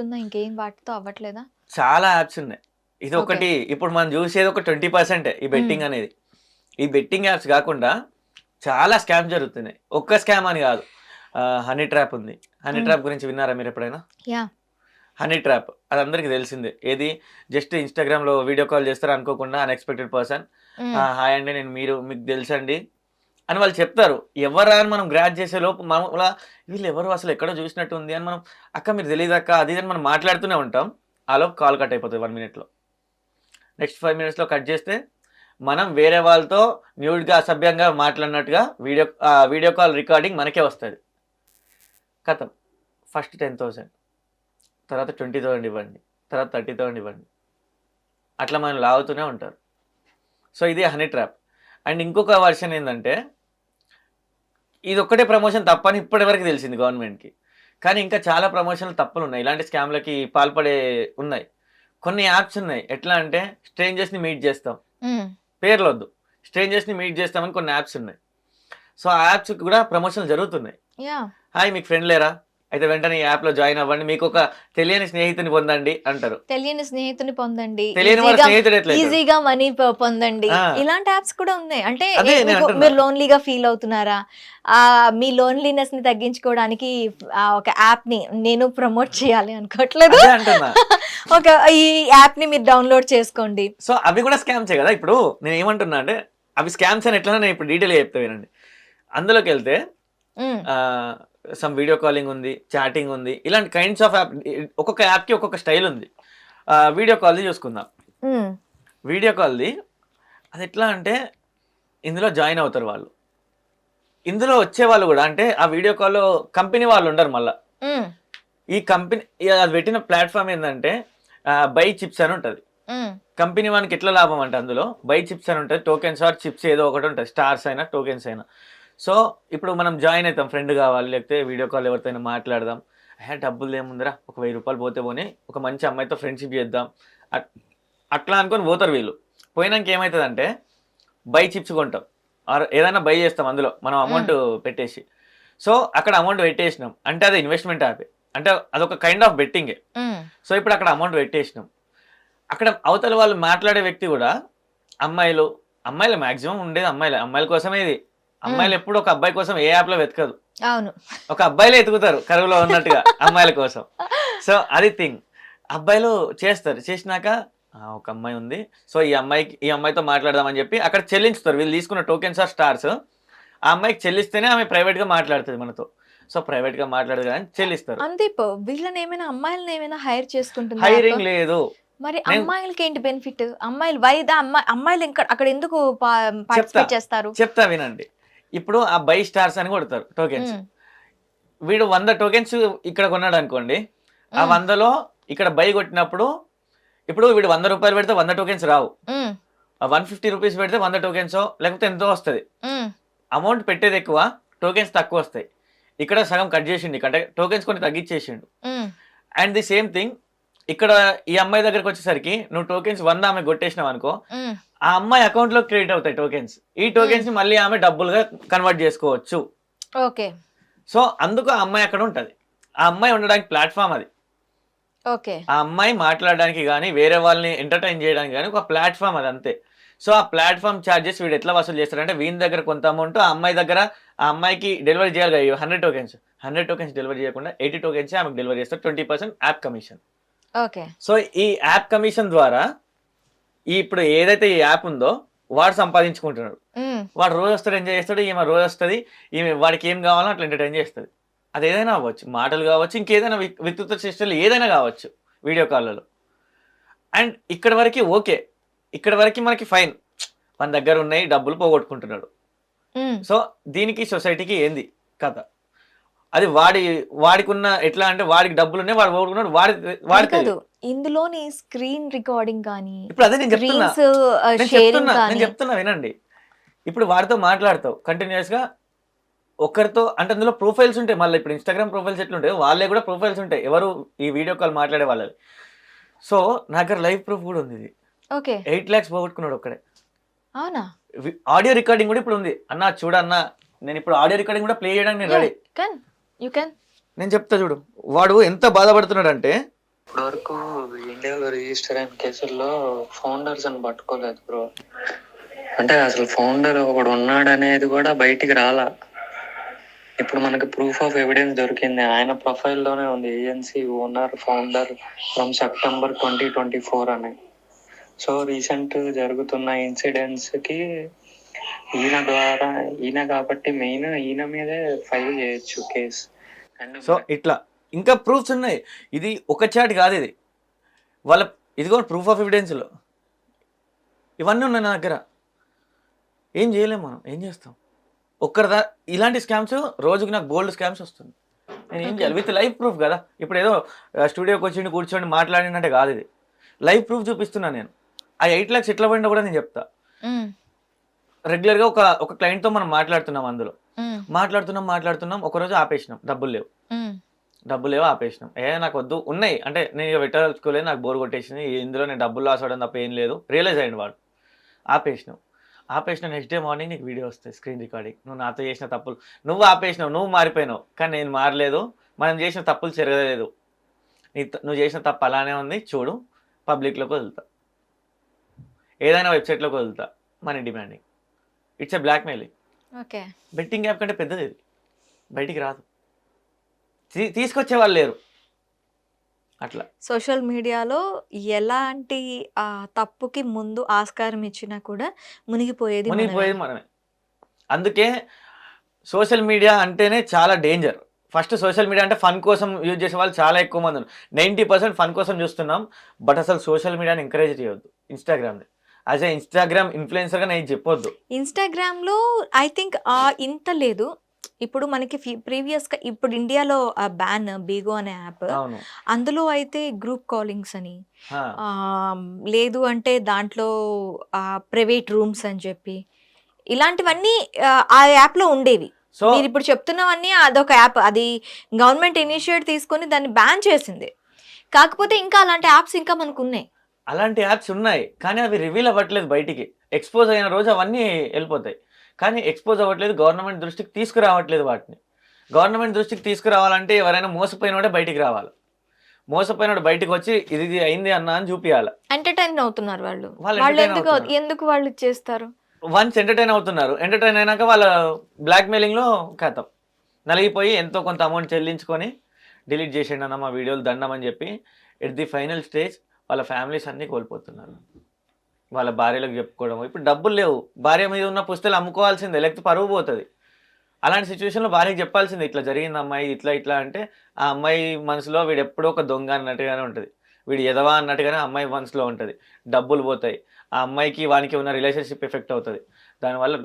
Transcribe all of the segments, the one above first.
అవుతుందా ఇంకేం వాటితో అవ్వట్లేదా? చాలా యాప్స్ ఉన్నాయి. ఇది ఒకటి ఇప్పుడు మనం చూసేది ఒక ట్వంటీ పర్సెంట్ ఈ బెట్టింగ్ అనేది. ఈ బెట్టింగ్ యాప్స్ కాకుండా చాలా స్కామ్ జరుగుతున్నాయి. ఒక్క స్కామ్ అని కాదు. హనీ ట్రాప్ ఉంది. హనీ. ట్రాప్ గురించి విన్నారా మీరు ఎప్పుడైనా? హనీ ట్రాప్ అది అందరికి తెలిసిందే. ఏది? జస్ట్ ఇన్స్టాగ్రామ్లో వీడియో కాల్ చేస్తారు అనుకోకుండా అన్ఎక్స్పెక్టెడ్ పర్సన్. హాయ్ అండి నేను మీరు మీకు తెలుసండి. అని వాళ్ళు చెప్తారు. ఎవరా అని మనం గ్రాడ్ చేసే లోపు మామూలుగా వీళ్ళు ఎవరు? అసలు ఎక్కడో చూసినట్టు ఉంది అని మనం అక్క మీరు తెలియదు అక్క? అది అని మనం మాట్లాడుతూనే ఉంటాం. ఆలోపు కాల్ కట్ అయిపోతుంది వన్ మినిట్లో నెక్స్ట్ ఫైవ్ మినిట్స్లో కట్ చేస్తే మనం వేరే వాళ్ళతో న్యూడ్గా అసభ్యంగా మాట్లాడినట్టుగా వీడియో వీడియో కాల్ రికార్డింగ్ మనకే వస్తుంది. కథం. ఫస్ట్ టెన్ థౌసండ్ తర్వాత ట్వంటీ థౌసండ్ ఇవ్వండి. తర్వాత థర్టీ థౌసండ్ ఇవ్వండి. అట్లా మనం లాగుతూనే ఉంటారు. సో ఇది హనీ ట్రాప్ అండ్ ఇంకొక వర్షన్ ఏంటంటే ఇది ఒక్కటే ప్రమోషన్ తప్పని ఇప్పటి వరకు తెలిసింది గవర్నమెంట్కి. కానీ ఇంకా చాలా ప్రమోషన్లు తప్పులు ఉన్నాయి ఇలాంటి స్కామ్లకి పాల్పడే ఉన్నాయి. కొన్ని యాప్స్ ఉన్నాయి. ఎట్లా అంటే స్ట్రేంజర్స్ని మీట్ చేస్తాం. పేర్లు వద్దు స్ట్రేంజర్స్ని మీట్ చేస్తామని కొన్ని యాప్స్ ఉన్నాయి. సో ఆ యాప్స్ కూడా ప్రమోషన్లు జరుగుతున్నాయి. హాయ్ మీకు ఫ్రెండ్ లేరా? అయితే వెంటనే ఈ యాప్లో జాయిన్ అవ్వండి. మీకు ఒక తెలియని స్నేహితుని పొందండి అంటారు. తెలియని స్నేహితుని పొందండి. తెలియని ఈజీగా- స్నేహితుడు ఎట్లయితాడు? ఈజీగా మనీ పొందండి. ఇలాంటి యాప్స్ కూడా ఉన్నాయి. అంటే. మీరు లోన్లీగా ఫీల్ అవుతున్నారా? ఆ మీ లోన్లీనెస్ని తగ్గించుకోవడానికి ఒక యాప్ని నేను ప్రమోట్ చేయాలి అనుకోవట్లేదు ఒక ఈ యాప్ని మీరు డౌన్లోడ్ చేసుకోండి. సో అవి కూడా స్కామ్సే కదా? ఇప్పుడు నేను ఏమంటున్నా అంటే అవి స్కామ్స్ అని ఎట్లా నేను ఇప్పుడు డీటెయిల్గా చెప్తా వినండి. అందులోకి వెళ్తే సమ్ వీడియో కాలింగ్ ఉంది చాటింగ్ ఉంది. ఇలాంటి కైండ్స్ ఆఫ్ యాప్ ఒక్కొక్క యాప్కి ఒక్కొక్క స్టైల్ ఉంది. వీడియో కాల్ది చూసుకుందాం. వీడియో కాల్ది అది ఎట్లా అంటే ఇందులో జాయిన్ అవుతారు వాళ్ళు. ఇందులో వచ్చే వాళ్ళు కూడా అంటే ఆ వీడియో కాల్లో కంపెనీ వాళ్ళు ఉండరు మళ్ళీ. ఉమ్, ఈ కంపెనీ అది పెట్టిన ప్లాట్ఫామ్ ఏంటంటే బై చిప్స్ అని ఉంటుంది. కంపెనీ వానికి ఎట్లా లాభం అంటే అందులో బై చిప్స్ అని ఉంటుంది టోకెన్స్ ఆర్ చిప్స్ ఏదో ఒకటి ఉంటుంది స్టార్స్ అయినా టోకెన్స్ అయినా. సో ఇప్పుడు మనం జాయిన్ అవుతాం ఫ్రెండ్ కావాలి లేకపోతే వీడియో కాల్ ఎవరితో మాట్లాడదాం. హే డబ్బులు ఏముందిరా ఒక వెయ్యి రూపాయలు పోతే పోనీ ఒక మంచి అమ్మాయితో ఫ్రెండ్షిప్ చేద్దాం. అట్- అట్లా అనుకొని పోతారు వీళ్ళు. పోయినాక ఏమవుతుందంటే బై చిప్స్ కొంటాం. ఆర్ ఏదైనా బై చేస్తాం అందులో మనం అమౌంట్ పెట్టేసి. సో అక్కడ అమౌంట్ పెట్టేసినాం. అంటే అది ఇన్వెస్ట్మెంట్ యాప్. అంటే అదొక కైండ్ ఆఫ్ బెట్టింగే. సో ఇప్పుడు అక్కడ అమౌంట్ పెట్టేసినాం. అక్కడ అవతల వాళ్ళు మాట్లాడే వ్యక్తి కూడా అమ్మాయిలు అమ్మాయిలు మాక్సిమం ఉండేది అమ్మాయిలు. అమ్మాయిల కోసమే ఇది. అమ్మాయిలు ఎప్పుడు ఒక అబ్బాయి కోసం ఏ యాప్లో వెతకదు. అవును. ఒక అబ్బాయిలే ఎతుకుతారు కరువులో ఉన్నట్టుగా అమ్మాయిల కోసం. సో అది థింగ్. అబ్బాయిలు చేస్తారు. చేసినాక "ఆ, ఒక అమ్మాయి ఉంది. సో ఈ అమ్మాయికి ఈ అమ్మాయితో మాట్లాడదామని చెప్పి అక్కడ చెల్లించుతారు. వీళ్ళు తీసుకున్న టోకెన్స్ ఆర్ స్టార్స్. ఆ అమ్మాయికి చెల్లిస్తేనే ఆమె ప్రైవేట్గా మాట్లాడుతుంది మనతో. సో ప్రైవేట్గా మాట్లాడదు కానీ చెల్లిస్తారు. అంతే వీళ్ళని ఏమైనా అమ్మాయిలను ఏమైనా హైర్ చేసుకుంటున్నారు హైరింగ్ లేదు. మరి అమ్మాయిలకి ఏంటి బెనిఫిట్? అమ్మాయిలు వైదా? అమ్మాయి అమ్మాయిలు ఇంకా అక్కడ ఎందుకు పార్టిసిపేట్ చేస్తారు? చెప్తా వినండి. ఇప్పుడు ఆ బై స్టార్స్ అని కొడతారు టోకెన్స్. వీడు వంద టోకెన్స్ ఇక్కడ కొన్నాడు అనుకోండి. ఆ వందలో ఇక్కడ బై కొట్టినప్పుడు ఇప్పుడు వీడు వంద రూపాయలు పెడితే వంద టోకెన్స్ రావు. వన్ ఫిఫ్టీ రూపీస్ పెడితే వంద టోకెన్స్ లేకపోతే ఎంతో వస్తుంది. అమౌంట్ పెట్టేది ఎక్కువ టోకెన్స్ తక్కువ వస్తాయి. ఇక్కడ సగం కట్ చేసిండు ఇక్కడ టోకెన్స్ కొన్ని తగ్గించేసిండు. అండ్ ది సేమ్ థింగ్ ఇక్కడ ఈ అమ్మాయి దగ్గరకు వచ్చేసరికి నువ్వు టోకెన్స్ వంద ఆమె కొట్టేసినావు అనుకో. ఆ అమ్మాయి అకౌంట్లో క్రియేట్ అవుతాయి టోకెన్స్ ఈ టోకెన్స్ని మళ్ళీ ఆమె డబ్బులుగా కన్వర్ట్ చేసుకోవచ్చు. ఓకే. సో అందుకు ఆ అమ్మాయి అక్కడ ఉంటది. ఆ అమ్మాయి ఉండడానికి ప్లాట్ఫామ్ అది. ఓకే. ఆ అమ్మాయి మాట్లాడడానికి కానీ వేరే వాళ్ళని ఎంటర్టైన్ చేయడానికి కానీ ఒక ప్లాట్ఫామ్ అది అంతే. సో ఆ ప్లాట్ఫామ్ ఛార్జెస్ వీడు ఎట్లా వసూలు చేస్తారంటే వీని దగ్గర కొంత అమౌంట్ ఆ అమ్మాయి దగ్గర ఆ అమ్మాయికి డెలివరీ చేయాలి కదా hundred tokens hundred tokens delivery చేయకుండా ఎయిటీ టోకెన్స్ ఆమెకు డెలివరీ చేస్తారు twenty percent app commission okay. So ఈ యాప్ కమిషన్ ద్వారా ఇప్పుడు ఏదైతే ఈ యాప్ ఉందో వాడు సంపాదించుకుంటున్నాడు. వాడు రోజు వస్తాడు ఎంజాయ్ చేస్తాడు ఈమె రోజు వస్తుంది ఈమె వాడికి ఏం కావాలో అట్లా ఎంటర్టైన్ చేస్తుంది. అది ఏదైనా అవ్వచ్చు మాటలు కావచ్చు ఇంకేదైనా వికృత చేష్టలు ఏదైనా కావచ్చు వీడియో కాల్లలో. అండ్ ఇక్కడ వరకు ఓకే. ఇక్కడ వరకు మనకి ఫైన్. మన దగ్గర ఉన్నాయి డబ్బులు పోగొట్టుకుంటున్నాడు. సో దీనికి సొసైటీకి ఏంది కథ? అది వాడి వాడికి ఉన్న ఎట్లా అంటే వాడికి డబ్బులు ఉన్నాయి వాడు పోగొట్టుకున్నాడు వాడి వాడి ఇందులోని స్క్రీన్ రికార్డింగ్ కానీ ఇప్పుడు అదే నేను చెప్తున్నా. చెప్తున్నా నేను చెప్తున్నా వినండి. ఇప్పుడు వాడితో మాట్లాడతావు కంటిన్యూస్గా ఒకరితో అంటే అందులో ప్రొఫైల్స్ ఉంటాయి. మళ్ళీ ఇప్పుడు ఇన్స్టాగ్రామ్ ప్రొఫైల్స్ ఎట్లుంటాయి వాళ్ళే కూడా ప్రొఫైల్స్ ఉంటాయి. ఎవరు ఈ వీడియో కాల్ మాట్లాడే వాళ్ళవి సో నా దగ్గర లైవ్ ప్రూఫ్ కూడా ఉంది ఇది. ఓకే. ఎయిట్ ల్యాక్స్ పోగొట్టుకున్నాడు ఒక్కడే. అవునా? ఆడియో రికార్డింగ్ కూడా ఇప్పుడు ఉంది. అన్న చూడన్న నేను ఇప్పుడు ఆడియో రికార్డింగ్ కూడా ప్లే చేయడానికి నేను రెడీ. యూ కెన్ నేను చెప్తా చూడు. వాడు ఎంత బాధపడుతున్నాడు అంటే ఇప్పటి వరకు ఇండియాలో రిజిస్టర్ అయిన కేసుల్లో ఫౌండర్స్ అని పట్టుకోలేదు బ్రో అంటే అసలు ఫౌండర్ ఒకడు ఉన్నాడు అనేది కూడా బయటికి రాలా. ఇప్పుడు మనకి ప్రూఫ్ ఆఫ్ ఎవిడెన్స్ దొరికింది. ఆయన ప్రొఫైల్లోనే ఉంది. Agency owner founder from September twenty twenty four అని. సో రీసెంట్ జరుగుతున్న ఇన్సిడెంట్స్కి ఈయన ద్వారా ఈయన కాబట్టి మెయిన్ ఈయన మీదే ఫైల్ చేయొచ్చు కేసు అండ్ సో ఇట్లా. ఇంకా ప్రూఫ్స్ ఉన్నాయి. ఇది ఒక చాట్ కాదు ఇది. వాళ్ళ ఇది కూడా ప్రూఫ్ ఆఫ్ ఎవిడెన్స్లో ఇవన్నీ ఉన్నాయి నా దగ్గర. ఏం చేయలేం మనం ఏం చేస్తాం? ఒక్కరిదా ఇలాంటి స్కామ్స్ రోజుకి నాకు గోల్డ్ స్కామ్స్ వస్తుంది నేను ఏం చేయాలి? విత్ లైవ్ ప్రూఫ్ కదా. ఇప్పుడు ఏదో స్టూడియోకి వచ్చి కూర్చొని మాట్లాడినట్టే కాదు ఇది. లైవ్ ప్రూఫ్ చూపిస్తున్నా నేను. ఆ ఎయిట్ ల్యాక్స్ ఎట్లా పోయిందో కూడా నేను చెప్తా. ఉమ్, రెగ్యులర్గా ఒక ఒక క్లయింట్తో మనం మాట్లాడుతున్నాం అందులో. మాట్లాడుతున్నాం మాట్లాడుతున్నాం ఒకరోజు ఆపేసినాం. డబ్బులు లేవు. డబ్బులు ఏవో ఆపేసినాం. ఏ నాకు వద్దు. ఉన్నాయి. అంటే నేను పెట్టదలుచుకోలేదు నాకు బోర్ కొట్టేసింది. ఇందులో నేను డబ్బులు లాస్ అవ్వడం తప్ప ఏం లేదు. రియలైజ్ అయ్యింది వాడు. ఆపేసినాం. ఆపేసిన నెక్స్ట్ డే మార్నింగ్ నీకు వీడియో వస్తాయి స్క్రీన్ రికార్డింగ్ నువ్వు నాతో చేసిన తప్పులు. నువ్వు ఆపేసినావు నువ్వు మారిపోయినావు. కానీ నేను మారలేదు. మనం చేసిన తప్పులు చెరగలేదు నీ త- నువ్వు చేసిన తప్పు అలానే ఉంది. చూడు. పబ్లిక్లోకి వదులుతా. ఏదైనా వెబ్సైట్లోకి వదులుతా. Money demanding it's a blackmailing okay. Betting app కంటే పెద్దది ఇది. బయటికి రాదు. తీసుకొచ్చే వాళ్ళు లేరు. అట్లా. సోషల్ మీడియాలో ఎలాంటి ఆ, తప్పుకి ముందు ఆస్కారం ఇచ్చినా కూడా మునిగిపోయేది. మునిగిపోయేది మనమే. అందుకే సోషల్ మీడియా అంటేనే చాలా డేంజర్. ఫస్ట్ సోషల్ మీడియా అంటే ఫన్ కోసం యూజ్ చేసే వాళ్ళు చాలా ఎక్కువ మంది ఉన్నారు. నైంటీ పర్సెంట్ ఫన్ కోసం చూస్తున్నాం. బట్ అసలు సోషల్ మీడియాని ఎంకరేజ్ చేయొద్దు. ఇన్స్టాగ్రామ్ని యాజ్ ఇన్స్టాగ్రామ్ ఇన్ఫ్లుయెన్సర్గా నేను చెప్పొద్దు. ఇన్స్టాగ్రామ్లో ఐ థింక్ ఇంత లేదు. ఇప్పుడు మనకి ప్రీవియస్గా ఇప్పుడు ఇండియాలో బ్యాన్ బీగో అనే యాప్. అందులో అయితే గ్రూప్ కాలింగ్స్ అని. లేదు అంటే దాంట్లో ప్రైవేట్ రూమ్స్ అని చెప్పి. ఇలాంటివన్నీ ఆ, ఆ యాప్లో ఉండేవి. సో మీరు ఇప్పుడు చెప్తున్నవన్నీ అదొక యాప్. అది గవర్నమెంట్ ఇనిషియేట్ తీసుకొని దాన్ని బ్యాన్ చేసింది. కాకపోతే ఇంకా అలాంటి యాప్స్ ఇంకా మనకు ఉన్నాయి. అలాంటి యాప్స్ ఉన్నాయి కానీ అవి రివీల్ అవ్వట్లేదు బయటికి. ఎక్స్పోజ్ అయిన రోజు అవన్నీ వెళ్ళిపోతాయి. కానీ ఎక్స్పోజ్ అవ్వట్లేదు గవర్నమెంట్ దృష్టికి తీసుకురావట్లేదు వాటిని. గవర్నమెంట్ దృష్టికి తీసుకురావాలంటే ఎవరైనా మోసపోయినోడే బయటికి రావాలి. మోసపోయినోడు బయటికి వచ్చి ఇది ఇది అయింది అన్న అని చూపించాలి ఎంటర్టైన్ అవుతున్నారు వాళ్ళు. వాళ్ళు ఎందుకు వాళ్ళు చేస్తారు? వన్స్ ఎంటర్టైన్ అవుతున్నారు. ఎంటర్టైన్ అయినాక వాళ్ళ బ్లాక్ మెయిలింగ్లో కథం నలిగిపోయి ఎంతో కొంత అమౌంట్ చెల్లించుకొని డిలీట్ చేసేయండి అన్న మా వీడియోలు దండం అని చెప్పి ఎట్ ది ఫైనల్ స్టేజ్ వాళ్ళ ఫ్యామిలీస్ అన్నీ కోల్పోతున్నారు. వాళ్ళ భార్యలకు చెప్పుకోవడం. ఇప్పుడు డబ్బులు లేవు. భార్య మీద ఉన్న పుస్తకాలు అమ్ముకోవాల్సిందే. లేకపోతే పరువు పోతుంది. అలాంటి సిచ్యువేషన్లో భార్యకి చెప్పాల్సిందే. ఇట్లా జరిగింది అమ్మాయి ఇట్లా ఇట్లా అంటే ఆ అమ్మాయి మనసులో వీడు ఎప్పుడో ఒక దొంగ అన్నట్టుగానే ఉంటుంది. వీడు ఎదవా అన్నట్టుగానే అమ్మాయి మనసులో ఉంటుంది. డబ్బులు పోతాయి. ఆ అమ్మాయికి వానికి ఉన్న రిలేషన్షిప్ ఎఫెక్ట్ అవుతుంది. దానివల్ల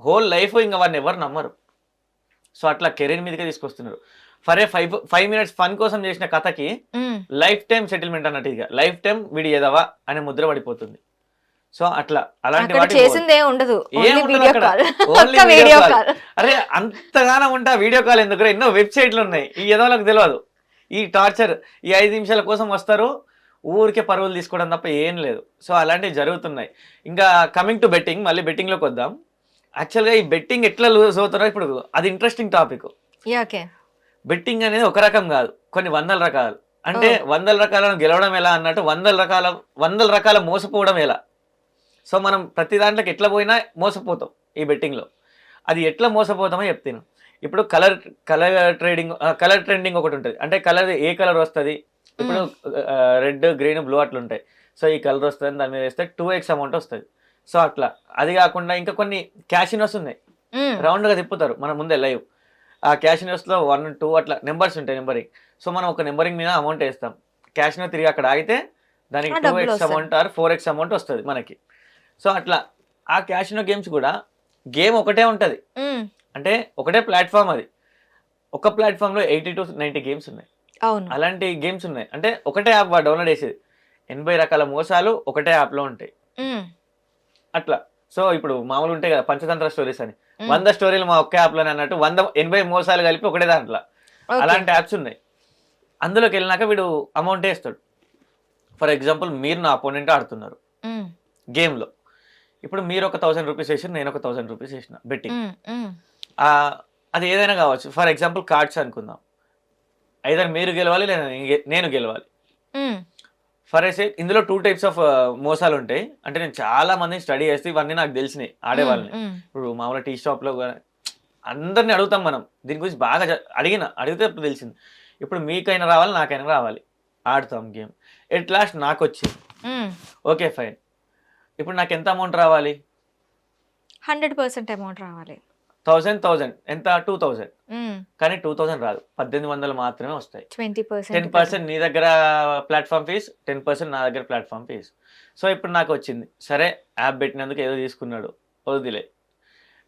హోల్ లైఫ్ ఇంకా వాడిని ఎవరు నమ్మరు. సో అట్లా కెరీర్ మీదకే తీసుకొస్తున్నారు. For a five five minutes fun కోసం చేసిన కథకి లైఫ్ టైం సెటిల్మెంట్ అన్నట్టు ఇక లైఫ్ టైం వీడి ఎదవా అనే ముద్ర పడిపోతుంది. సో అట్లా అలాంటి వాటి చేసిందే ఉండదు. అరే అంతగానం ఉంటా వీడియో కాల్ ఎందుకు ఎన్నో వెబ్సైట్లు ఉన్నాయి. ఈ ఎదవలకు తెలియదు ఈ టార్చర్ ఈ ఐదు నిమిషాల కోసం వస్తారు. ఊరికే పరువులు తీసుకోవడం తప్ప ఏం లేదు. సో అలాంటివి జరుగుతున్నాయి. ఇంకా కమింగ్ టు బెట్టింగ్ మళ్ళీ బెట్టింగ్లోకి వద్దాం. యాక్చువల్గా ఈ బెట్టింగ్ ఎట్లా లూజ్ అవుతున్నారో ఇప్పుడు అది ఇంట్రెస్టింగ్ టాపిక్ బెట్టింగ్ అనేది ఒక రకం కాదు కొన్ని వందల రకాలు. అంటే వందల రకాలను గెలవడం ఎలా అన్నట్టు వందల రకాల వందల రకాల మోసపోవడం ఎలా? సో మనం ప్రతి దాంట్లోకి ఎట్లా పోయినా మోసపోతాం ఈ బెట్టింగ్లో అది ఎట్లా మోసపోతామో చెప్తాను. ఇప్పుడు colour colour trading colour trending ఒకటి ఉంటుంది. అంటే కలర్ ఏ కలర్ వస్తుంది? ఇప్పుడు రెడ్ గ్రీన్ బ్లూ అట్లా ఉంటాయి సో ఈ కలర్ వస్తుంది దాని మీద వేస్తే టూ ఎక్స్ అమౌంట్ వస్తుంది. సో అట్లా. అది కాకుండా ఇంకా కొన్ని క్యాషినోస్ ఉన్నాయి. ఉమ్, రౌండ్గా తిప్పుతారు. మన ముందే లైవ్. ఆ క్యాషినోస్లో వన్ టూ అట్లా నెంబర్స్ ఉంటాయి నెంబరింగ్. సో మనం ఒక నెంబరింగ్ మీద అమౌంట్ వేస్తాం. క్యాషినో తిరిగి అక్కడ ఆగితే దానికి two X. Amount or four X amount వస్తుంది మనకి. సో అట్లా ఆ క్యాషినో గేమ్స్ కూడా గేమ్ ఒకటే ఉంటుంది. అంటే ఒకటే ప్లాట్ఫామ్ అది. ఒక ప్లాట్ఫామ్లో ఎయిటీ టు నైంటీ గేమ్స్ ఉన్నాయి. అలాంటి గేమ్స్ ఉన్నాయి. అంటే ఒకటే యాప్ డౌన్లోడ్ చేసేది. ఎనభై రకాల మోసాలు ఒకటే యాప్లో ఉంటాయి. ఉమ్, అట్లా. సో ఇప్పుడు మామూలు ఉంటాయి కదా పంచతంత్ర స్టోరీస్ అని. వంద స్టోరీలు మా ఒక్క యాప్లోనే అన్నట్టు వంద ఎనభై మోసాలు కలిపి ఒకటే దాంట్లో. అలాంటి యాప్స్ ఉన్నాయి. అందులోకి వెళ్ళినాక వీడు అమౌంట్ వేస్తాడు ఫర్ ఎగ్జాంపుల్ మీరు నా అపోనెంట్ ఆడుతున్నారు. గేమ్లో. ఇప్పుడు మీరు ఒక థౌసండ్ రూపీస్ వేసి నేను ఒక థౌసండ్ రూపీస్ వేసిన బెట్టింగ్ అది ఏదైనా కావచ్చు. ఫర్ ఎగ్జాంపుల్ కార్డ్స్ అనుకుందాం. ఐదర్ మీరు గెలవాలి లేదా నేను గెలవాలి. ఫర్ ఎసే ఇందులో టూ టైప్స్ ఆఫ్ మోసాలు ఉంటాయి. అంటే నేను చాలా మందిని స్టడీ చేస్తే ఇవన్నీ నాకు తెలిసినాయి ఆడేవాళ్ళని. ఇప్పుడు మామూలుగా టీ షాప్లో అందరిని అడుగుతాం మనం. దీని గురించి బాగా అడిగిన అడిగితే తెలిసింది. ఇప్పుడు మీకైనా రావాలి నాకైనా రావాలి. ఆడతాం గేమ్. ఎట్ లాస్ట్ నాకు వచ్చింది. Okay fine. ఇప్పుడు నాకు ఎంత అమౌంట్ రావాలి? హండ్రెడ్ పర్సెంట్ అమౌంట్ రావాలి. థౌజండ్ థౌజండ్ ఎంత? Two hmm. కానీ టూ థౌజండ్ రాదు. పద్దెనిమిది వందలు మాత్రమే వస్తాయి. టెన్ పర్సెంట్ నీ దగ్గర ప్లాట్ఫామ్ ఫీజ్ టెన్ పర్సెంట్ నా దగ్గర ప్లాట్ఫామ్ ఫీజ్. సో ఇప్పుడు నాకు వచ్చింది. సరే యాప్ పెట్టినందుకు ఏదో తీసుకున్నాడు. వదిలే.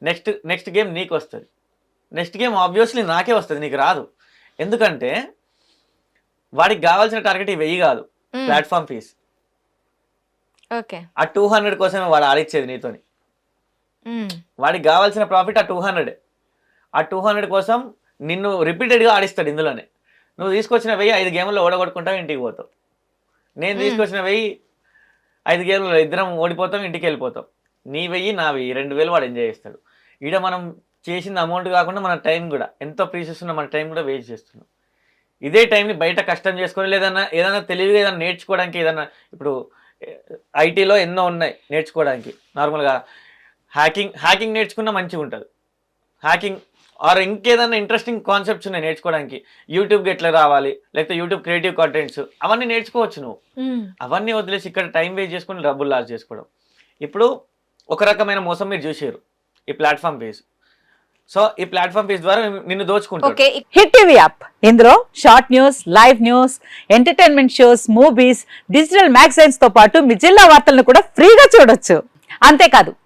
నెక్స్ట్ నెక్స్ట్ గేమ్ నీకు వస్తుంది. నెక్స్ట్ గేమ్ ఆబ్వియస్లీ నాకే వస్తుంది నీకు రాదు. ఎందుకంటే వాడికి కావాల్సిన టార్గెట్ ఈ వెయ్యి కాదు. Platform fees. ఓకే. ఆ టూ హండ్రెడ్ కోసమే వాడు ఆడిచ్చేది నీతోని. వాడికి కావాల్సిన ప్రాఫిట్ ఆ టూ హండ్రెడ్. ఆ టూ హండ్రెడ్ కోసం నిన్ను రిపీటెడ్గా ఆడిస్తాడు ఇందులోనే. నువ్వు తీసుకొచ్చిన వెయ్యి ఐదు గేమ్లో ఓడగొట్టుకుంటావు ఇంటికి పోతావు. నేను Hmm. తీసుకొచ్చిన వెయ్యి ఐదు గేమ్లో ఇద్దరం ఓడిపోతాం ఇంటికి వెళ్ళిపోతాం. నీ వెయ్యి నా వెయ్యి రెండు వేలు వాడు ఎంజాయ్ చేస్తాడు. ఈడ మనం చేసిన అమౌంట్ కాకుండా మన టైం కూడా ఎంతో ప్రీసెస్ ఉన్న మన టైం కూడా వేస్ట్ చేస్తున్నాం. ఇదే టైంని బయట కష్టం చేసుకొని లేదన్నా ఏదైనా తెలివిగా ఏదైనా నేర్చుకోవడానికి ఏదైనా ఇప్పుడు ఐటీలో ఎన్నో ఉన్నాయి నేర్చుకోవడానికి. నార్మల్గా హ్యాకింగ్ హ్యాకింగ్ నేర్చుకున్నా మంచిగా ఉంటుంది. హ్యాకింగ్ ఆర్ ఇంకేదైనా ఇంట్రెస్టింగ్ కాన్సెప్ట్స్ ఉన్నాయి నేర్చుకోవడానికి. యూట్యూబ్కి ఎట్లా రావాలి? లేకపోతే యూట్యూబ్ క్రియేటివ్ కంటెంట్స్ అవన్నీ నేర్చుకోవచ్చు నువ్వు. అవన్నీ వదిలేసి ఇక్కడ టైం వేస్ట్ చేసుకుని డబ్బులు లాస్ చేసుకోవడం. ఇప్పుడు ఒక రకమైన మోసం మీరు చూసారు ఈ ప్లాట్ఫామ్ ఫీజ్ సో ఈ ప్లాట్ఫామ్ ఫీజ్ ద్వారా నిన్ను దోచుకుంటారు ఓకే హిట్ టీవీ యాప్ ఇందులో short news live news entertainment shows movies digital మ్యాగజైన్స్తో పాటు మీ జిల్లా వార్తలను కూడా ఫ్రీగా చూడొచ్చు. అంతేకాదు